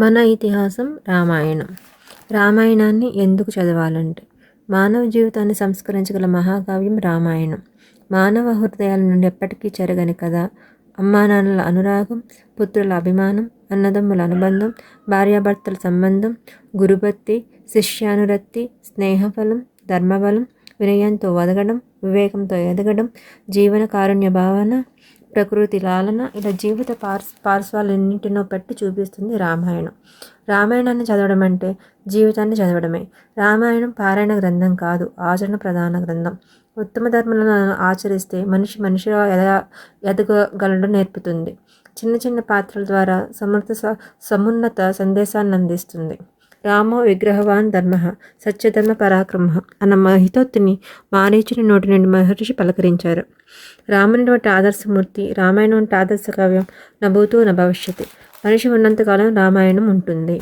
మన ఇతిహాసం రామాయణం. రామాయణాన్ని ఎందుకు చదవాలంటే మానవ జీవితాన్ని సంస్కరించగల మహాకావ్యం రామాయణం. మానవ హృదయాల నుండి ఎప్పటికీ చెరగని కథ అమ్మానాన్నల అనురాగం పుత్రుల అభిమానం అన్నదమ్ముల అనుబంధం భార్యాభర్తల సంబంధం గురుభక్తి శిష్యానురక్తి స్నేహఫలం ధర్మబలం వినయంతో వదగడం వివేకంతో ఎదగడం జీవన కారుణ్య భావన ప్రకృతి లాలన ఇలా జీవిత పార్స్ పార్శ్వాలన్నింటినో పెట్టి చూపిస్తుంది రామాయణం. రామాయణాన్ని చదవడం అంటే జీవితాన్ని చదవడమే. రామాయణం పారాయణ గ్రంథం కాదు ఆచరణ ప్రధాన గ్రంథం. ఉత్తమ ధర్మాలను ఆచరిస్తే మనిషి మనిషిగా ఎద ఎదగగలడు నేర్పుతుంది. చిన్న చిన్న పాత్రల ద్వారా సమర్థ సమున్నత సందేశాన్ని అందిస్తుంది. రామో విగ్రహవాన్ ధర్మ సత్యధర్మ పరాక్రమ అన్న మహితోత్తుని మారీచుని నోటి నుండి మహర్షి పలకరించారు. రాముని వంటి ఆదర్శమూర్తి రామాయణం వంటి ఆదర్శ కావ్యం నభూతూ న మనిషి ఉన్నంతకాలం రామాయణం ఉంటుంది.